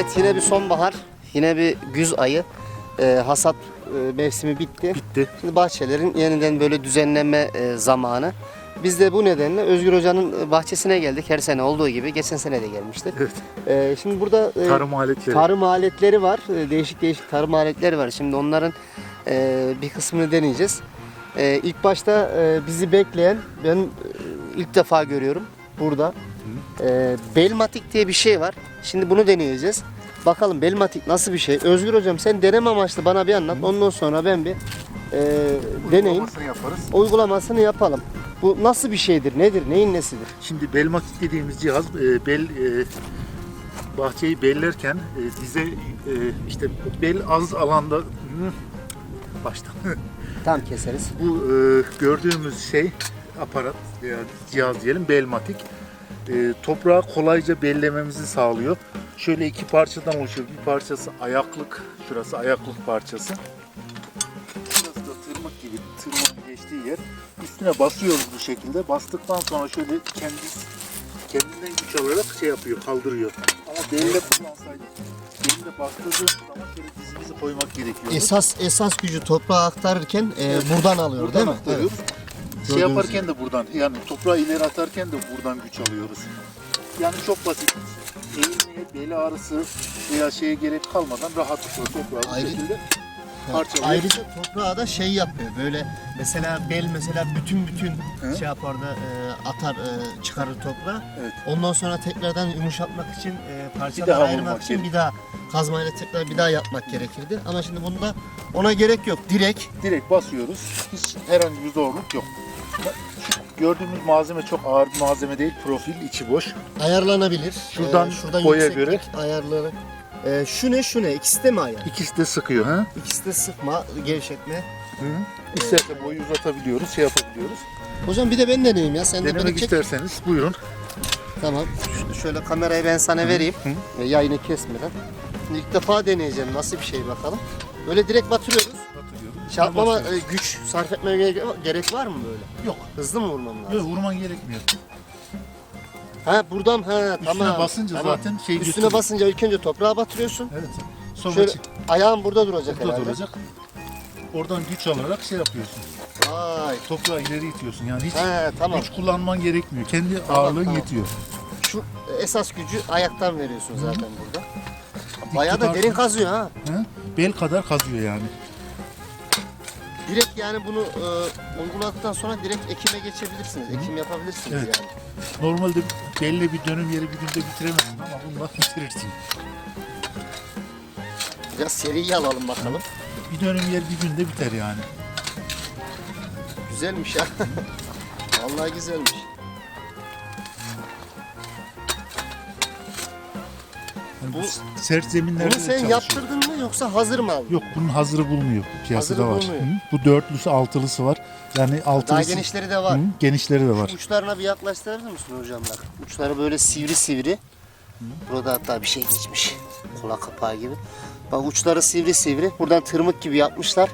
Evet yine bir sonbahar, yine bir güz ayı. Ee, hasat e, mevsimi bitti. Bitti. Şimdi bahçelerin yeniden böyle düzenleme e, zamanı. Biz de bu nedenle Özgür Hoca'nın bahçesine geldik. Her sene olduğu gibi. Geçen sene de gelmiştik. Evet. Ee, şimdi burada e, Tarım aletleri. tarım aletleri var. E, Değişik değişik tarım aletleri var. Şimdi onların e, bir kısmını deneyeceğiz. E, ilk başta e, bizi bekleyen, ben e, ilk defa görüyorum burada. E, Belmatik diye bir şey var. Şimdi bunu deneyeceğiz. Bakalım Belmatik nasıl bir şey? Özgür hocam sen deneme amaçlı bana bir anlat. Ondan sonra ben bir e, deneyim. Uygulamasını yaparız. Uygulamasını yapalım. Bu nasıl bir şeydir? Nedir? Neyin nesidir? Şimdi belmatik dediğimiz cihaz e, bel e, bahçeyi bellerken e, bize e, işte bel az alanda Hı, baştan Tam keseriz. bu e, gördüğümüz şey aparat veya cihaz diyelim belmatik e, toprağı kolayca bellememizi sağlıyor. Şöyle iki parçadan oluşuyor. Bir parçası ayaklık, şurası ayaklık parçası. Şurası da tırmık gibi tırmığın geçtiği yer. Üstüne basıyoruz bu şekilde. Bastıktan sonra şöyle kendi kendinden güç alarak şey yapıyor, kaldırıyor. Ama belle kullansaydık, belle bastırdığımız zaman şöyle dizimizi koymak gerekiyor. Esas esas gücü toprağa aktarırken e, buradan alıyor Buradan değil mi? aktarıyoruz. Şey yaparken de buradan, yani toprağı ileri atarken de buradan güç alıyoruz. Yani çok basit. Eğilmeye, bel ağrısı veya şeye gerek kalmadan rahatlıkla toprağı bu Ayrı- şekilde Evet. parçalıyor. Ayrıca toprağa da şey yapıyor. Böyle mesela bel mesela bütün bütün Hı. şey yapar da e, atar e, çıkarır toprağı. Evet. Ondan sonra tekrardan yumuşatmak için e, daha ayırmak vurmak için gerek. bir daha kazmayla tekrar bir daha yapmak gerekirdi. Ama şimdi bunda ona gerek yok. Direkt Direkt basıyoruz. Hiç herhangi bir zorluk yok. Gördüğümüz malzeme çok ağır bir malzeme değil. Profil, içi boş. ayarlanabilir. Şuradan şuradan boya yükseklik ayarları. E, şu ne şu ne? İkisi de mi ayar? İkisi de sıkıyor. Ha? İkisi de sıkma, gevşetme. Hı. İsterse boyu uzatabiliyoruz, şey yapabiliyoruz. Hocam bir de ben deneyeyim ya. Sen de Denemek beni çek. isterseniz buyurun. Tamam. Ş- Şöyle kamerayı ben sana vereyim. E, Yayını kesmeden. İlk defa deneyeceğim. Nasıl bir şey bakalım. Böyle direkt batırıyoruz. Çarpmama Başlıyoruz. e, güç sarf etmeye gerek, gerek var mı böyle? Yok. Hızlı mı vurmam lazım? Yok vurman gerekmiyor. Ha buradan ha tamam. basınca Tamam. zaten şey Üstüne götürüyor. basınca ilk önce toprağa batırıyorsun. Evet. Sonra Şöyle çık. ayağın burada duracak Burada herhalde. duracak. Oradan güç alarak şey yapıyorsun. Vay. Toprağı ileri itiyorsun. Yani hiç Ha tamam. güç kullanman gerekmiyor. Kendi Tamam, ağırlığın tamam. yetiyor. Şu esas gücü ayaktan veriyorsun zaten burada. Bayağı da derin kazıyor ha. Hı? Bel kadar kazıyor yani. Direkt yani bunu e, uyguladıktan sonra direkt ekime geçebilirsiniz. Ekim yapabilirsiniz Evet. yani. Normalde belli bir dönüm yeri bir günde bitiremezsin ama bununla bitirirsin. Biraz seriyi alalım bakalım. Bir dönüm yer bir günde biter yani. Güzelmiş ya. Vallahi güzelmiş. Yani bu, Bu- sert zeminlerde Bunu sen çalışıyor. yaptırdın mı yoksa hazır mı aldın? Yok bunun hazırı bulunuyor. Piyasada Hazırı var. bulunuyor. Hı? Bu dörtlüsü altılısı var. Yani Daha altılısı genişleri de var. Hı, genişleri de var. Uçlarına bir yaklaştırır mısın hocam bak? Uçları böyle sivri sivri. Burada hatta bir şey geçmiş. Kola kapağı gibi. Bak uçları sivri sivri. Buradan tırmık gibi yapmışlar.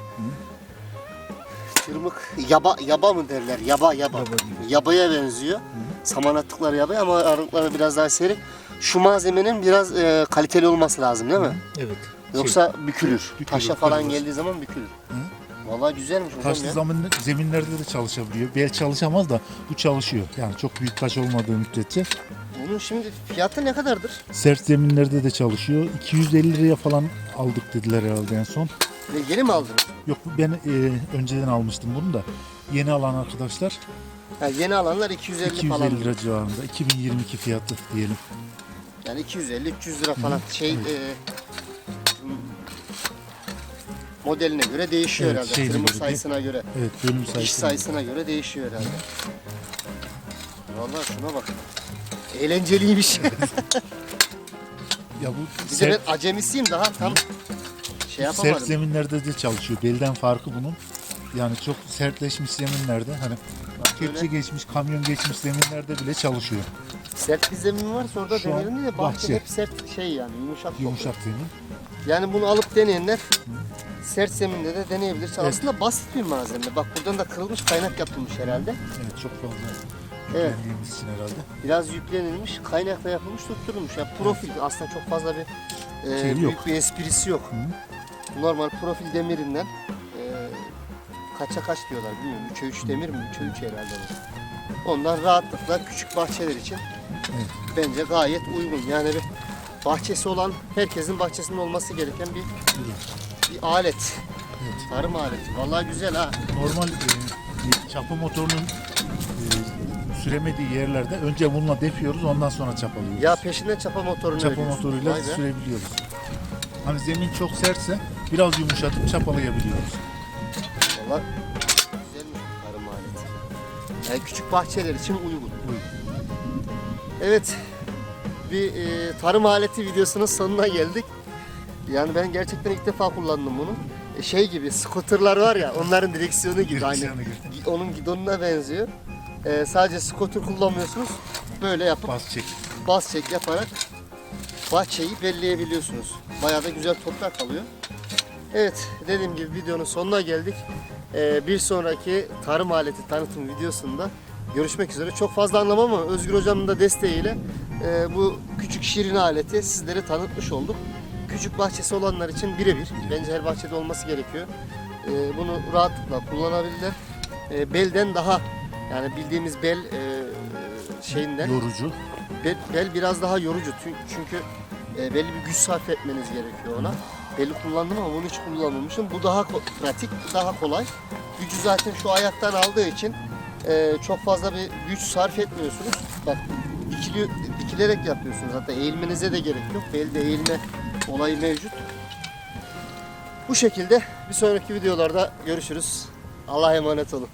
Tırmık yaba yaba mı derler? Yaba yaba. Yaba. Yabaya benziyor. Saman attıkları yabaya ama aralıkları biraz daha seri. Şu malzemenin biraz e, kaliteli olması lazım değil mi? Evet. Yoksa bükülür. bükülür, Taşa falan kırılır. geldiği zaman bükülür. Vallahi güzelmiş hocam Taşlı ya. zemin, zeminlerde de çalışabiliyor. Bel çalışamaz da bu çalışıyor. Yani çok büyük taş olmadığı müddetçe. Bunun şimdi fiyatı ne kadardır? Sert zeminlerde de çalışıyor. 250 liraya falan aldık dediler herhalde en son. Ve yeni mi aldınız? Yok ben e, önceden almıştım bunu da. Yeni alan arkadaşlar Ha, yeni alanlar 250, falan. 250 lira civarında. 2022 fiyatı diyelim. Yani 250 300 lira falan şey e, modeline göre değişiyor Evet, herhalde. şeyine Tırmık göre sayısına göre, Evet bölüm sayısı. sayısına göre değişiyor herhalde. Vallahi şuna bak. Eğlenceliymiş. Ya bu Bir de sert, ben acemisiyim daha tam şey sert yapamadım. zeminlerde de çalışıyor. Belden farkı bunun. Yani çok sertleşmiş zeminlerde hani kepçe geçmiş, kamyon geçmiş zeminlerde bile çalışıyor. Sert bir zemin varsa orada Şu an deneyelim diye bahçe bahçe. hep sert şey yani yumuşak. toprak. Yumuşak zemin. Yani bunu alıp deneyenler sert zeminde de deneyebilir. Aslında basit bir malzeme. Bak buradan da kırılmış kaynak yapılmış herhalde. Evet çok fazla Evet. yüklendiğimiz için herhalde. Biraz yüklenilmiş, kaynakla yapılmış, tutturulmuş. Yani profil aslında çok fazla bir e, Şey yok. büyük bir esprisi yok. Normal profil demirinden kaça kaç diyorlar bilmiyorum. 3'e 3 demir mi? 3'e 3 herhalde bu. Ondan rahatlıkla küçük bahçeler için bence gayet uygun. Yani bir bahçesi olan herkesin bahçesinde olması gereken bir bir alet. Tarım aleti. Vallahi güzel ha. Normal e, çapa motorunun e, süremediği yerlerde önce bununla depiyoruz ondan sonra çapalıyoruz. Ya peşinden çapa motorunu çapa veriyorsun. motoruyla Vay be. sürebiliyoruz. Hani zemin çok sertse biraz yumuşatıp çapalayabiliyoruz. Valla güzelmiş bu tarım aleti. Yani küçük bahçeler için uygun. Evet, bir e, tarım aleti videosunun sonuna geldik. Yani ben gerçekten ilk defa kullandım bunu. E, şey gibi, scooterlar var ya, onların direksiyonu gibi. Direksiyonu aynı. gibi. Gi- Onun gidonuna benziyor. E, sadece scooter kullanmıyorsunuz. Böyle yapıp Bas çek. bas çek yaparak bahçeyi belleyebiliyorsunuz. Bayağı da güzel toprak alıyor. Evet dediğim gibi videonun sonuna geldik. Ee, bir sonraki tarım aleti tanıtım videosunda görüşmek üzere. Çok fazla anlamam ama Özgür Hocam'ın da desteğiyle e, bu küçük şirin aleti sizlere tanıtmış olduk. Küçük bahçesi olanlar için birebir. Bence her bahçede olması gerekiyor. Ee, bunu rahatlıkla kullanabilirler. Ee, belden daha yani bildiğimiz bel e, şeyinden Yorucu. Bel, bel biraz daha yorucu çünkü e, belli bir güç sarf etmeniz gerekiyor ona. Beli kullandım ama bunu hiç kullanmamışım. Bu daha pratik, daha kolay. Gücü zaten şu ayaktan aldığı için e, çok fazla bir güç sarf etmiyorsunuz. Bak dikili, dikilerek yapıyorsunuz. Hatta eğilmenize de gerek yok. Belde eğilme olayı mevcut. Bu şekilde bir sonraki videolarda görüşürüz. Allah'a emanet olun.